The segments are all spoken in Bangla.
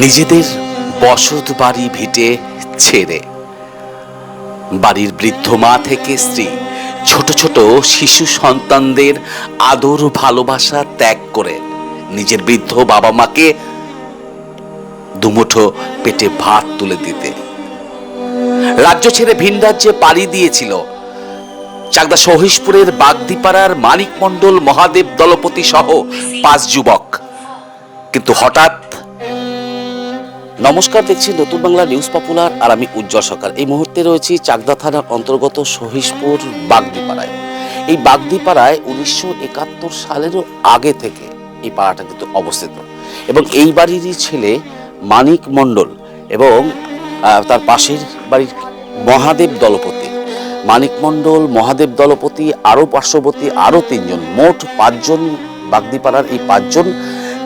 নিজেদের বসত বাড়ি ভিটে ছেড়ে। বাড়ির বৃদ্ধ মা থেকে স্ত্রী, ছোট ছোট শিশু সন্তানদের আদর ভালোবাসা ত্যাগ করে নিজের বৃদ্ধ বাবা মাকে দুমুঠো পেটে ভাত তুলে দিতে। রাজ্য ছেড়ে ভিন রাজ্যে পাড়ি দিয়েছিল। চাকদা সহিশপুরের বাগদিপাড়ার মানিক মণ্ডল মহাদেব দলপতি সহ পাঁচ যুবক। কিন্তু হঠাৎ নমস্কার, দেখছি নতুন বাংলা নিউজ পপুলার আর আমি উজ্জ্বল সরকার। এই মুহূর্তে রয়েছি চাকদা থানার অন্তর্গত সহিশপুর বাগদিপাড়ায়। এই বাগদিপাড়ায় উনিশশো একাত্তর সালেরও আগে থেকে এই পাড়াটা কিন্তু অবস্থিত। এবং এই বাড়িরই ছেলে মানিক মণ্ডল এবং তার পাশের বাড়ির মহাদেব দলপতি। মানিক মণ্ডল, মহাদেব দলপতি, আরও পার্শ্ববর্তী আরও তিনজন, মোট পাঁচজন বাগদিপাড়ার এই পাঁচজন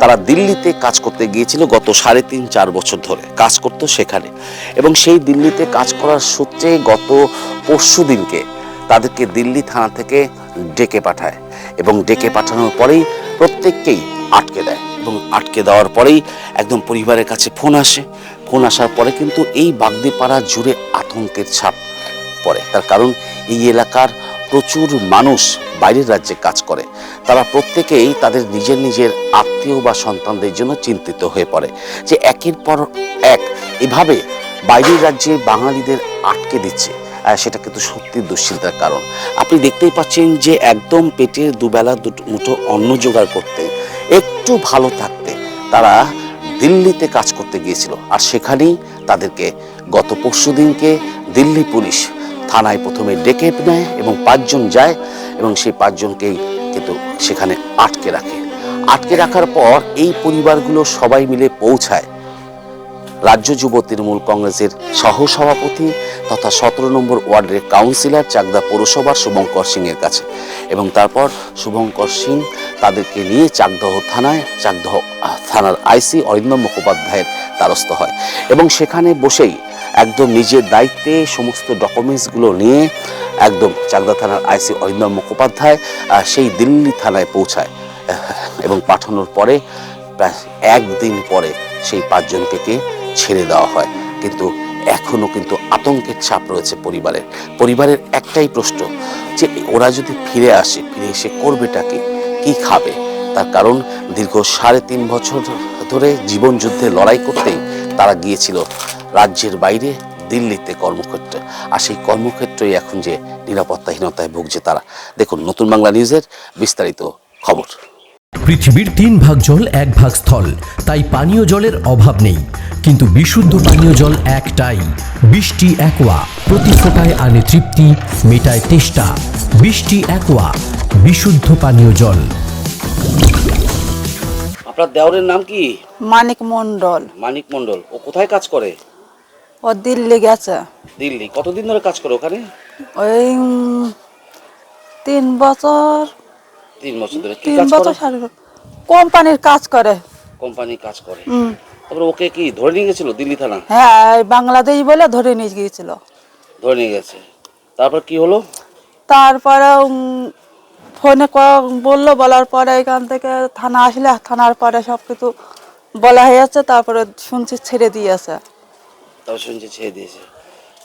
তারা দিল্লিতে কাজ করতে গিয়েছিল গত সাড়ে তিন, চার বছর ধরে কাজ করতো সেখানে। এবং সেই দিল্লিতে কাজ করার সূত্রে গত পরশু দিনকে তাদেরকে দিল্লি থানা থেকে ডেকে পাঠায় এবং ডেকে পাঠানোর পরেই প্রত্যেককেই আটকে দেয় এবং আটকে দেওয়ার পরেই একদম পরিবারের কাছে ফোন আসে। ফোন আসার পরে কিন্তু এই বাগদিপাড়া জুড়ে আতঙ্কের ছাপ পড়ে। তার কারণ এই এলাকার প্রচুর মানুষ বাইরের রাজ্যে কাজ করে। তারা প্রত্যেকেই তাদের নিজের নিজের আত্মীয় বা সন্তানদের জন্য চিন্তিত হয়ে পড়ে যে একের পর এক এভাবে বাইরের রাজ্যে বাঙালিদের আটকে দিচ্ছে। সেটা কিন্তু সত্যি দুশ্চিন্তার কারণ। আপনি দেখতেই পাচ্ছেন যে একদম পেটের দুবেলা দুটো মুঠো অন্ন জোগাড় করতে, একটু ভালো থাকতে তারা দিল্লিতে কাজ করতে গিয়েছিল। আর সেখানেই তাদেরকে গত পরশু দিনকে দিল্লি পুলিশ থানায় প্রথমে ডেকে নেয় এবং পাঁচজন যায় এবং সেই পাঁচজনকেই কিন্তু সেখানে আটকে রাখে। আটকে রাখার পর এই পরিবারগুলো সবাই মিলে পৌঁছায়। রাজ্য যুব তৃণমূল কংগ্রেসের সহসভাপতি তথা সতেরো নম্বর ওয়ার্ডের কাউন্সিলর চাকদা পৌরসভার শুভঙ্কর সিং এর কাছে এবং তারপর শুভঙ্কর সিং তাদেরকে নিয়ে চাকদহ থানায়, চাকদহ থানার আইসি অরিন্দম মুখোপাধ্যায়ের দ্বারস্থ হয়। এবং সেখানে বসেই একদম নিজের দায়িত্বে সমস্ত ডকুমেন্টসগুলো নিয়ে একদম চাকদা থানার আইসি অরিন্দম মুখোপাধ্যায় সেই দিল্লি থানায় পৌঁছায়। এবং পাঠানোর পরে একদিন পরে সেই পাঁচজনকে ছেড়ে দেওয়া হয়। কিন্তু এখনও কিন্তু আতঙ্কের ছাপ রয়েছে পরিবারের। পরিবারের একটাই প্রশ্ন যে ওরা যদি ফিরে আসে, ফিরে এসে করবেটা কি? কি খাবে? তার কারণ দীর্ঘ সাড়ে তিন বছর ধরে জীবন যুদ্ধে লড়াই করতেই তারা গিয়েছিল রাজ্যের বাইরে দিল্লিতে কর্মক্ষেত্রে। আর সেই কর্মক্ষেত্রেই এখন যে নিরাপত্তাহীনতায় ভুগছে তারা। দেখুন নতুন বাংলা নিউজের বিস্তারিত খবর। পৃথিবীর তিন ভাগ জল এক ভাগ স্থল। তাই পানীয় জলের অভাব নেই। কিন্তু বিশুদ্ধ পানীয় জল একটাই। বৃষ্টি একোয়া। প্রতি ফোটায় আনে তৃপ্তি মেটায় তেষ্টা। বৃষ্টি একোয়া। বিশুদ্ধ পানীয় জল। আপনার দেওরের নাম কি? মানিক মন্ডল মানিক মণ্ডল। ও কোথায় কাজ করে? ও দিল্লি গেছে। দিল্লি কতদিন ধরে কাজ করে ওখানে? ওই তিন বছর। তিন বছর ধরে। তিন বছর কোম্পানির কাজ করে। কোম্পানি কাজ করে। তারপরে ওকে কি ধরে নিয়ে গেছিল দিল্লি থানা? হ্যাঁ বাংলাদেশ বলে ধরে নিয়ে গিয়েছিল। ধরে নিয়ে গেছে। তারপর কি হলো? তারপরে ফোনে বলল বলার পরে এখান থেকে থানা আসলে থানার পরে সব কিছু বলা হয়েছে তারপরে শুনছি ছেড়ে দিয়েছে। তারপর শুনছি ছেড়ে দিয়েছে।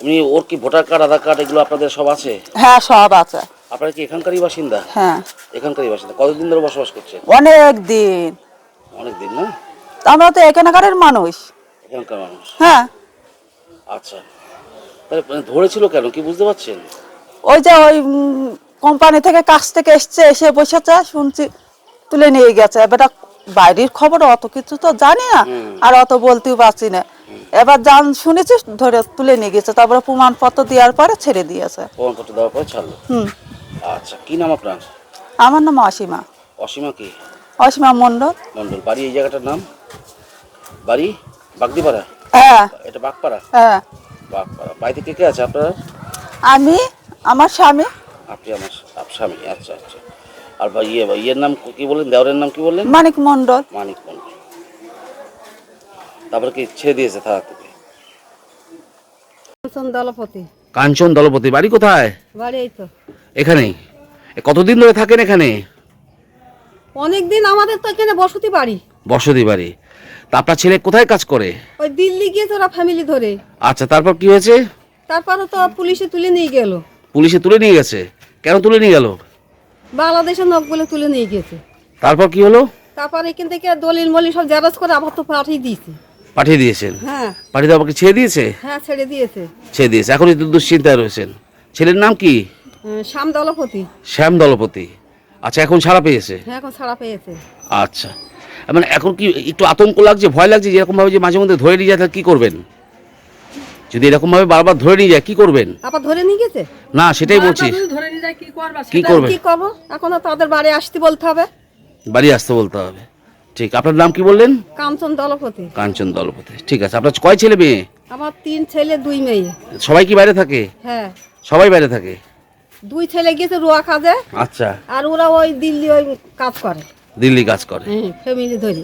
এমনি ওর কি ভোটার কার্ড আধার কার্ড এগুলো আপনাদের সব আছে? হ্যাঁ সব আছে। আপনারা কি এখানকারই বাসিন্দা? হ্যাঁ। এখানকারই বাসিন্দা। কতদিন ধরে বসবাস অনেক দিন। অনেক দিন না? আমরা তো এখানকারের মানুষ। এখানকার মানুষ। হ্যাঁ। আচ্ছা। তাহলে মানে ধরেছিল কেন? কি বুঝতে পারছেন? ওই যে ওই কোম্পানি থেকে কাজ থেকে এসছে এসে বসেছে শুনছি তুলে নিয়ে গেছে। এবার বাইরের খবর অত কিছু তো জানি না। আর অত বলতেও পারছি না। এবার যান শুনেছি ধরে তুলে নিয়ে গেছে তারপরে প্রমাণপত্র দেওয়ার পরে ছেড়ে দিয়েছে। প্রমাণপত্র দেওয়ার পরে ছাড়লো? হুম। আচ্ছা কি নাম আপনার? আমার নাম অসীমা। অসীমা কি? অসীমা মণ্ডল। মন্ডল বাড়ি এই জায়গাটার নাম? বাড়ি? বাগদিপাড়া? হ্যাঁ। এটা বাগপাড়া? হ্যাঁ। বাগপাড়া। বাড়িতে কে কে আছে আপনার? আমি আমার স্বামী। আপনি আমার আপ- স্বামী আচ্ছা আচ্ছা। আর ভাই ইয়ে ইয়ের নাম কি বললেন? দেওরের নাম কি বললেন? মানিক মণ্ডল। মানিক মন্ডল তারপরে কি ছেড়ে দিয়েছে থানা থেকে কাঞ্চন দলপতি। কাঞ্চন দলপতি বাড়ি কোথায়? বাড়ি এই তো। এখানেই? এ কতদিন ধরে থাকেন এখানে? অনেক দিন আমাদের তো এখানে বসতি বাড়ি। বসতি বাড়ি। তা আপনার ছেলে কোথায় কাজ করে? ওই দিল্লি গিয়েছে ওরা ফ্যামিলি ধরে। আচ্ছা তারপর কি হয়েছে? তারপরে তো পুলিশে তুলে নিয়ে গেল। পুলিশে তুলে নিয়ে গেছে? কেন তুলে নিয়ে গেল? বাংলাদেশের নখ বলে তুলে নিয়ে গেছে। তারপর কি হলো? তারপর এখান থেকে দলিল মলিল সব জেরক্স করে আবার তো পাঠিয়ে দিয়েছে। পাঠিয়ে দিয়েছেন? হ্যাঁ। পাঠিয়ে দেওয়া আমাকে ছেড়ে দিয়েছে? হ্যাঁ ছেড়ে দিয়েছে। ছেড়ে দিয়েছে। এখনই তো দুশ্চিন্তায় রয়েছেন। ছেলের নাম কি? শ্যাম দলপতি। শ্যাম দলপতি। আচ্ছা এখন ছাড়া পেয়েছে? হ্যাঁ এখন ছাড়া পেয়েছে। আচ্ছা। মানে এখন কি একটু আতঙ্ক লাগছে ভয় লাগছে যে এরকম ভাবে যে মাঝে মধ্যে ধরে নিয়ে যায় তাহলে কি করবেন? যদি এরকম ভাবে বারবার ধরে নিয়ে যায় কি করবেন? আবার ধরে নিয়ে গেছে? না সেটাই বলছি। কি করবেন কি করব? এখন তাদের বাড়ি আসতে বলতে হবে। বাড়ি আসতে বলতে হবে। ঠিক আপনার নাম কি বললেন? কাঞ্চন দলপতি। কাঞ্চন দলপতি ঠিক আছে। আপনার কয় ছেলে মেয়ে? আমার তিন ছেলে দুই মেয়ে। সবাই কি বাইরে থাকে? হ্যাঁ। সবাই বাইরে থাকে? দুই ছেলে গেছে রোয়া কাজে। আচ্ছা। আর ওরা ওই দিল্লি ওই কাজ করে। দিল্লি কাজ করে। হ্যাঁ ফ্যামিলি ধরে।